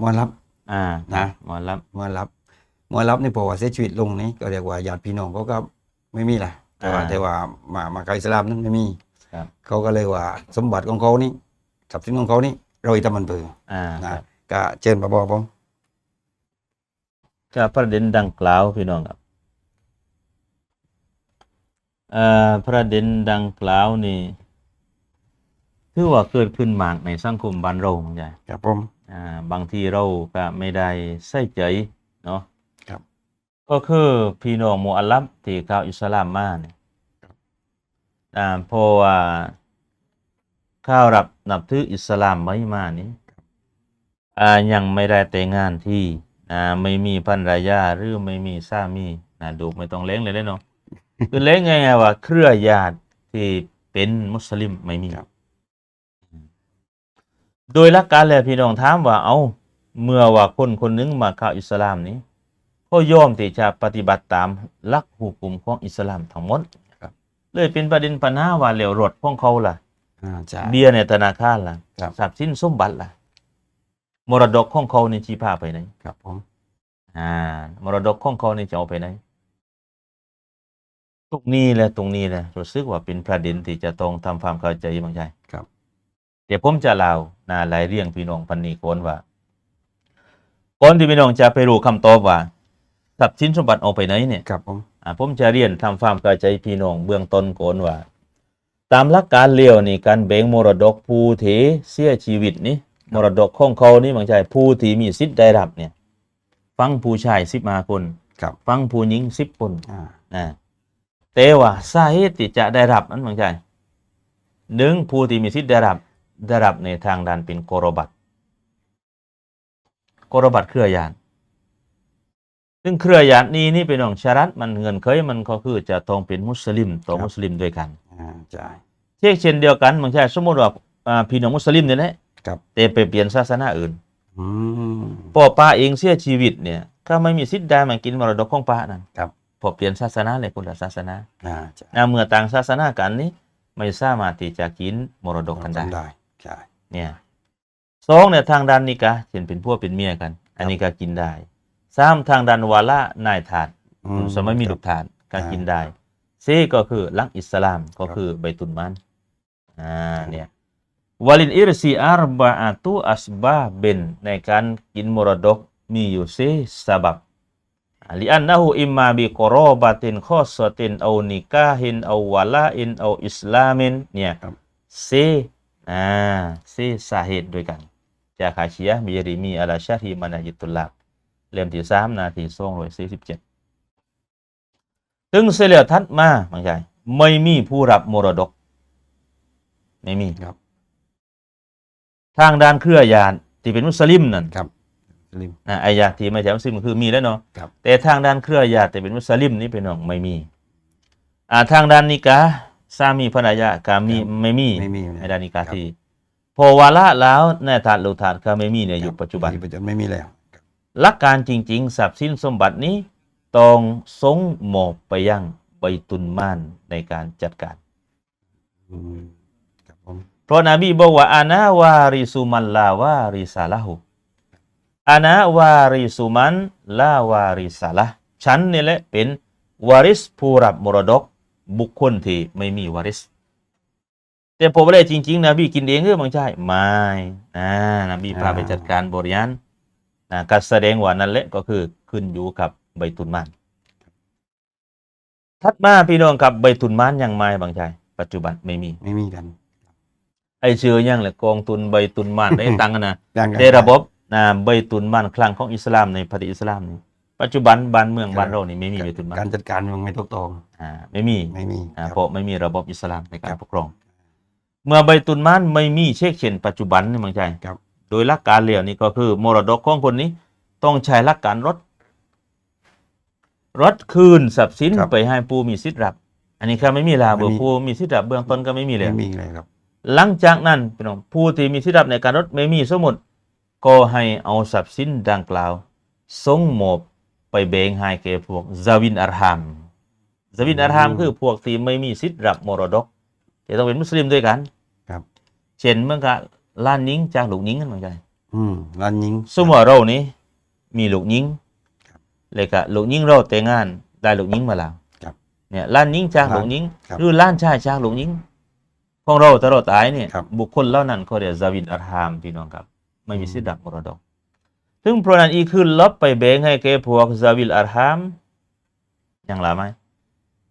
มรรับอ่านะหมอรับมรรับมรรับนี่พอว่าเสียชีวิตลงนี่ก็เรียกว่าญาติพี่น้องเขาก็ไม่มีแหละแต่ว่าอ่าแต่ว่ามามากับอิสลามนั้นไม่มีครับเขาก็เลยว่าสมบัติของเขานี่ทรัพย์สินของเขานี่เราอีตามันเผืออ่านะครับก็เชิญมาบอกผมก็ประเด็นดังกล่าวพี่น้องครับเอ่อประเด็นดังกล่าวนี่ถือว่าเกิดขึ้นมากในสังคมบ้านเราใช่ครับผมอ่า บางทีเราก็ไม่ได้ใส่ใจเนาะครับ ก็คือพี่น้องมุอัลลัมที่เข้าอิสลามมาเนี่ยครับอ่าเพราะว่าเข้ารับนับถืออิสลามไม่มานี้อ่ายังไม่ได้แต่งงานที่อ่าไม่มีภรรยาหรือไม่มีสามีนะดูไม่ต้องเล้งเลยเด้อเนาะคือเล้งไงายๆว่าเครือญาติที่เป็นมุสลิมไม่มีครับ โดยหลักการแล้วพี่น้องถามว่าเอาเมื่อว่าคนคนหนึงมาเข้าอิสลามนี้ก็ยอมที่จะปฏิบัติตามหลักหุกุมของอิสลามทั้งหมดครับเลยเป็นประเด็นปัญหาว่าเหลวรถของเขาล่ะอ่าใช่เบี้ยในธนาคารล่ะครับทรัพย์สินสมบัติล่ะ มรดกของเขานี่ชี้พาไปไหนครับผมอ่ามรดกของเขานี่จะเอาไปไหนตรงนี้แหละตรงนี้แหละรู้สึกว่าเป็นประเด็นที่จะต้องทำความเข้าใจบางใจครับเดี๋ยวผมจะเล่านาหลายเรื่องพี่น้องพันนีโคนว่าก่อนที่พี่น้องจะไปรู้คำตอบว่าทรัพย์สินสมบัติเอาไปไหนเนี่ยครับผมอ่าผมจะเรียนทำความเข้าใจพี่น้องเบื้องต้นก่อนว่า ตามหลักการเลี้ยวนี่การแบ่งมรดกผู้ที่เสียชีวิตนี่มรดกของเขานี่บางใจผู้ที่มีสิทธิ์ได้รับเนี่ย ฟังผู้ชายสิบมาคนครับฟังผู้หญิงสิบคนอ่านะแต่ว่าสาเหตุที่จะได้รับนั้นบางใจหนึ่งผู้ที่มีสิทธิ์ได้รับ ได้รับในทางด้านเป็นกรบัตกรบัตเครือญาติซึ่งเครือญาตินี้นี่เป็นของชารัตมันเงินเคยมันก็คือจะต้องเป็นมุสลิมต่อมุสลิมด้วยกันอ่าใช่เช่นเช่นเดียวกันบางทีสมมติว่าอ่าพี่น้องมุสลิมเนี่ยแหละครับแต่ไปเปลี่ยนศาสนาอื่นอืมพ่อป้าเองเสียชีวิตเนี่ยก็ไม่มีสิทธิ์ได้มากินมรดกของป้านั่นครับพอเปลี่ยนศาสนาเลยคนละศาสนาอ่าใช่นะเมื่อต่างศาสนากันนี้ไม่สามารถที่จะกินมรดกกันได้ทำได้ ใช่เนี่ยสองเนี่ยทางด้านนิกะเช่นเป็นพวกเป็นเมียกัน อันนี้ก็กินได้สามทางด้านวาละนายทาสอืสมัยมีคลูรับกทานก็อ่ากินได้ซีก็คือลักอิสลามก็ครับคือใบตุนมันอ่าเนี่ยวาลินอิรซีอาร์บาอาตุอัสบาเบนในการกินมรดกมีอยู่ซีสาบับลิอันนะฮูอิมมาบิกรอบาตินข้อสตินเอานิกาฮินเอาวาลาอินเอาอิสลามินเนี่ยครับซี อ่าซีสาเหตุด้วยกัน จากอาชียะห์มีริมีอัลาชาฮีมานายิตุลลาบเล่มที่สามนาทีสองร้อยสี่สิบเจ็ดถึงเสลียทัดมาบางใจไม่มีผู้รับมรดก ไม่มีครับ ทางด้านเครือญาติที่เป็นมุสลิมนั่นครับสลิมนะอายาที่ไม่ใช่มุสลิมก็คือมีแล้วเนาะครับแต่ทางด้านเครือญาติที่เป็นมุสลิมนี่เป็นน้องไม่มี อ่าทางด้านนิกา สามีภรรยาก็มีไม่มีไม่มีในด้านนิกาครับที่พอวาละแล้วในถาดลูกถาดก็ไม่มีในยุคปัจจุบัน ปัจจุบันไม่มีแล้วครับหลักการจริงๆทรัพย์สินสมบัตินี้ต้องส่งมอบไปยังไปตุนม่านในการจัดการ อืมครับผมเพราะนบีบอกว่าอานาวาริสุมันลาวาริสาละหุอานาวาริสุมันลาวาริสาละฉันนี่แหละเป็นวาริสผู้รับมรดก บุคคลที่ไม่มีวาริสแต่ผมไม่ได้จริง ๆนบีกินเองหรือไม่ใช่ไม่นะนบีพาไปจัดการบริยานนะก็แสดงว่านั่นแหละก็คือขึ้นอยู่กับใบตุนมานถัดมาพี่น้องกับใบตุนมานยังไม่บางใจปัจจุบันไม่มี ไม่มีกันไอเชื่อยังแหละกองทุนใบตุนมานได้ตังค์นะยังกันในระบบนะใบตุนมานคลังของอิสลามในประเทศอิสลามนี่ ปัจจุบันบ้านเมืองบ้านเรานี่ไม่มีใบตุนมานการจัดการมันไม่ถูกต้องอ่าไม่มีไม่มีอ่าครับเพราะไม่มีระบบอิสลามในกาครรับปกครอง เมื่อใบตุนมานไม่มีเช็คเช่นปัจจุบันนี่บางใจครับ โดยหลักการเรียนี่ก็คือมรดกของคนนี้ต้องใช้หลักการรถรถคืนทรัพย์สินครับไปให้ผู้มีสิทธิ์รับ อันนี้ครับไม่มีลาไม่เบอมีร์ผู้มีสิทธิ์รับเบื้องต้นก็ไม่มีเลยไม่มีเลยครับ หลังจากนั้นพี่น้องผู้ที่มีสิทธิ์รับในการรถไม่มีสมมติก็ให้เอาทรัพย์สินดังกล่าวส่งมอบ ไปแบ่งให้แก่พวกซาวินอารฮามซาวินอารฮามอืมคือพวกที่ไม่มีสิทธิ์รับมรดกแต่ต้องเป็นมุสลิมด้วยกัน ครับ เช่นเมื่อกี้ล้านนิ้งจากลูกนิ้งกันเหมือนกันอืมร้านยิงสมมติว่าเรานี้มีลูกยิงครับเลยก็ลูกยิงเราแต่งงานได้ลูกยิงมาแล้วครับเนี่ยล้านยิงจากล้านลูกยิงครับหรือล้านชายจากลูกยิงของเราแต่เราตายเนี่ยครับบุคคลเหล่านั้นเขาเรียกซาวินอัรฮามพี่น้องครับ ไม่มีสิทธิ์ดับมรดก ซึ่งเพราะนั้นอีกคือลบไปแบ่งให้แก่พวกซาวิลอัรฮามอย่างไรไหม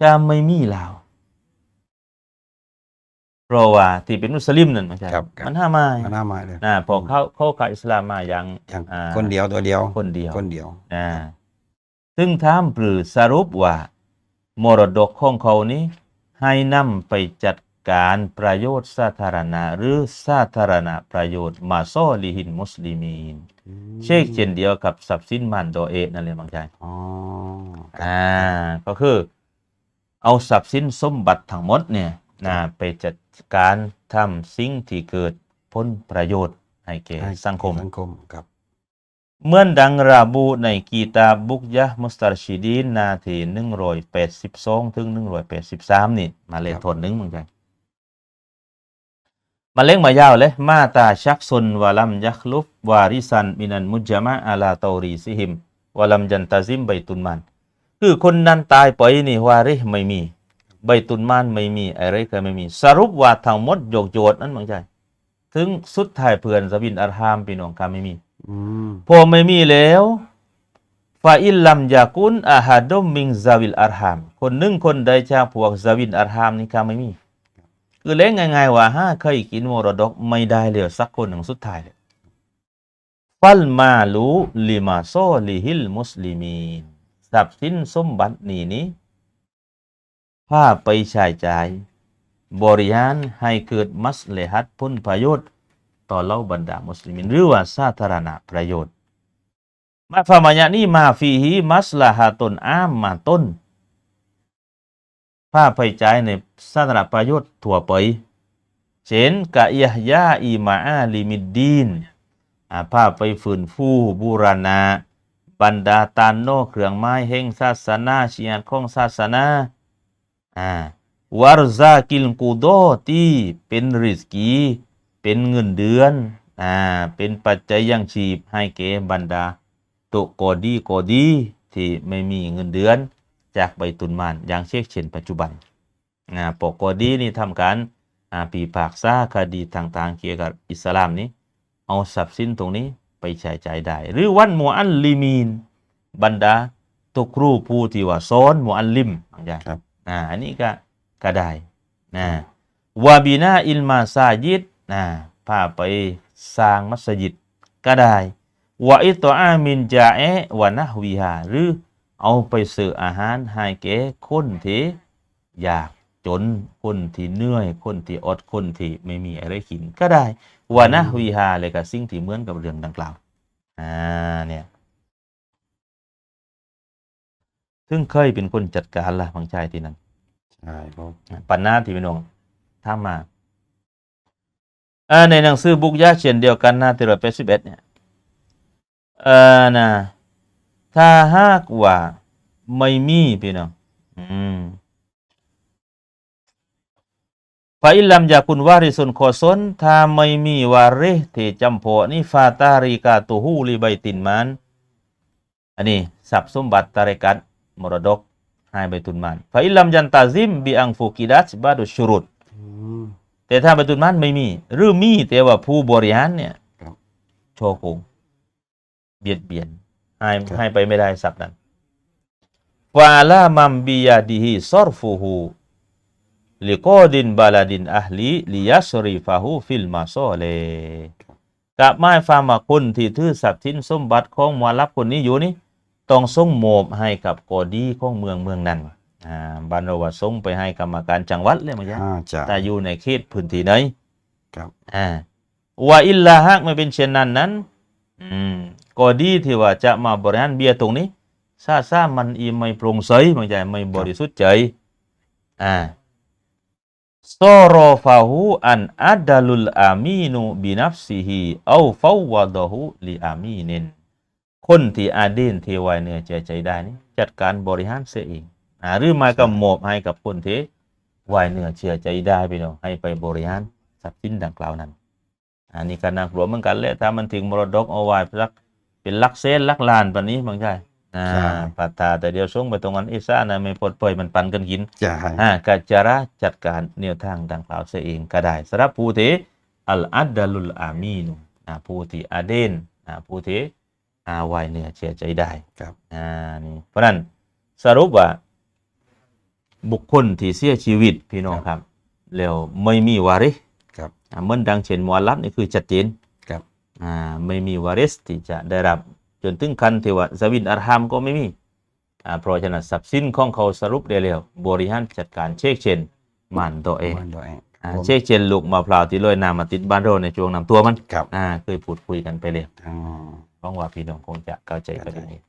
ก็ไม่มีแล้วเพราะว่าที่เป็นมุสลิมนั่นไม่ใช่ครับครับมันห้ามไม่มาหน้าไม้เลยนะพอเขาเข้ากับอิสลามมาอย่างอย่างอ่าคนเดียวตัวเดียวคนเดียวคนเดียวนะซึ่งถามปรือสรุปว่ามรดกของเขานี้ให้นำไปจัด การประโยชน์สาธารณะ หรือสาธารณะประโยชน์มาซอลิหินมุสลิมีน เช่นเช่นเดียวกับทรัพย์สินมันโดเอะนั่นเลยบางใจอ๋ออ่าก็คือเอาทรัพย์สินสมบัติทั้งหมดเนี่ยนะไปจัดการทำสิ่งที่เกิดผลประโยชน์ให้แก่ให้สังคมสังคมครับเหมื่อนดังระบุในกีตาบบุกยะมุสตารชิดีนนาทีหนึ่งร้อยแปดสิบสองถึงหนึ่งร้อยแปดสิบสามนี่มาเลยครับทนหนึ่งเหมือนกัน มาเล่งมายาวเลย มาตาชักซุนวะลัมยักลุฟวาริสันมินันมุจจมะอาลาตอรีซิหิมวะลัมจันตาซิมใบตุนมัน คือคนนั้นตายไปนี่วาริไม่มี ใบตุนมานไม่มีอะไรก็ไม่มี สรุปว่าทั้งหมดโยกโยดนั้นเหมือนใจ ถึงสุดท้ายเพื่อนสบินอัลฮามพี่น้องก็ไม่มีอืมพอไม่มีแล้วฟาอิลลัมยากุนอาฮัดุมมิงซาวิลอาร์ฮามคนหนึ่งคนใดจากพวกซาวินอาร์ฮามนี่ก็ไม่มี คือเล่นง่ายๆว่าห้าเคยกินมรดกไม่ได้เลยสักคนหนึ่งสุดท้ายเลยฟัลมาลูลิมาโซลิฮิลมุสลิมีนทรัพย์สินสมบัตินี่นี้พาไปใช้จ่าย บริหารให้เกิดมัสเลฮัดพ้นประโยชน์ต่อเล่าบรรดามุสลิมินหรือว่าสาธารณประโยชน์มาฟามายะนี้มาฟีฮีมัสลาฮาตนอามมาต้น ผ้าไปจ่ายในสาธารณประโยชน์ทั่วไปเช่นกะยะยาอีมาอาลิมิดดีนอาผ้าไปฝืนฟูบูรณาบรรดาตานโนเครื่องไม้แห่งศาสนาเชียรของศาสนาอ่าวารซากิลกูโดที่เป็นริสกี เป็นเงินเดือนอ่าเป็นปัจจัยยังชีพให้แก่บรรดาตุกอดีกอดี ที่ไม่มีเงินเดือน จากใบตุนมานอย่างเช่นเช่นปัจจุบันอ่าปกอดีนี่ทำการอ่าปีปากษาคดีต่างๆเกี่ยวกับอิสลามนี้ เอาทรัพย์สินตรงนี้ไปใช้จ่ายได้ หรือวันมูอัลลิมีน บรรดาตุครูผู้ที่ว่าสอนมูอัลลิมอย่างครับอ่าอันนี้ก็ก็ได้นะวาบีนาอิลมาซายิดนะพาไปสร้างมัสยิดก็ได้วะอิตอามินจาเอะวะนะฮวิฮาหรือ เอาไปซื้ออาหารให้แก่คนที่อยากจนคนที่เหนื่อย คนที่อดคนที่ไม่มีอะไรกินก็ได้วะนะฮวิฮาเลยกับสิ่งที่เหมือนกับเรื่องดังกล่าวอ่าเนี่ยซึ่งเคยเป็นคนจัดการละบางชายที่นั้นใช่ครับปัญหาที่พี่น้องถามมาเอ่อในหนังสือบุกยาเช่นเดียวกันหน้าที่ร้อยแปดสิบเอ็ดเนี่ยเอ่อนะ ถ้าหากว่าไม่มีพี่น้องอืมฟาอิลลัมยาคุณวาริสุนโคซนถ้าไม่มีวาริที่จำพอนี่ฟาตาริกาตูฮูลิใบตินมัน อันนี้ทรัพย์สมบัติตาริกัดมรดกให้ใบตุนมานฟาอิลลัมยันตาซิมบิอังฟูกิดัสบาดุชุรุตอืมแต่ถ้าใบตุนมานไม่มี หรือมีแต่ว่าผู้บริหารเนี่ยครับโชโกงเบียดเบียน ให้ครับให้ไปไม่ได้สับนั้นฟาลามัมบิยาดิฮิซอรฟูฮูลิโกดินบาลาดินอัลลีลิยัสรีฟาฮูฟิลมาโซเลกับไม้ฟามาคนที่ถือทรัพย์สินสมบัติของมวลับคนนี้อยู่นี่ต้องส่งโมบให้กับกอดีของเมืองเมืองนั้นอ่าบันเราว่าส่งไปให้กรรมการจังหวัดเลยมั้ยอ่าจะแต่อยู่ในเขตพื้นที่ไหนครับอ่าว่าอิลลาหากไม่เป็นเช่นนั้นนั้นอืม กอดีที่ว่าจะมาบริหารเบียร์ตรงนี้ซาซามันอีไม่โปร่งใสมันใจไม่บริสุทธิ์ใจอ่าซอรอฟาหูอันอัดดัลุลอามีนุบินัฟซิฮีเอาฟาวะดะฮูลิอามีนินคนที่อาดินที่ไว้เนื้อใจใจได้นี่จัดการบริหารเสียเองอ่าหรือไม่ก็มอบให้กับคนที่ไว้เนื้อเชื่อใจได้พี่น้องให้ไปบริหารทรัพย์สินดังกล่าวนั้น อันนี้ก็น่ากลัวเหมือนกันแหละถ้ามันถึงมรดกเอาไว้สักเป็นหลักเซนหลักล้านปานนี้บางใช่อ่าใช่ปัตตาแต่เดี๋ยวส่งไปตรงนั้นอีซ่านะไม่ปลดปล่อยมันปันกันกินจะให้อ่ากัจจาระจัดการแนวทางดังกล่าวเสียเองก็ได้สำหรับผู้ที่อัลอัดดาลุลอามีนอ่าผู้ที่อาเดนอ่าผู้ที่อาไว้เนื้อเชื่อใจได้ครับอ่านี่เพราะฉะนั้นสรุปว่า บุคคลที่เสียชีวิตพี่น้องครับ แล้วไม่มีวาริสครับอ่า เหมือนดังเช่นมอลับนี่คือชัดเจนครับอ่าไม่มีวาริสที่จะได้รับ จนถึงขั้นที่ว่าสวินอาร์ฮามก็ไม่มีอ่าเพราะฉะนั้นทรัพย์สินของเขาสรุปได้แล้วบริหารจัดการเช็คเช่นมันตัวเองมันด้วยอ่าผมเช็คเช่นลูกมะพร้าวที่ลอยน้ำมาติดบ้านเราในช่วงน้ำตัวมันครับอ่าเคยพูดคุยกันไปแล้วอ๋อหวังว่าพี่น้องคงจะเข้าใจประเด็นนี้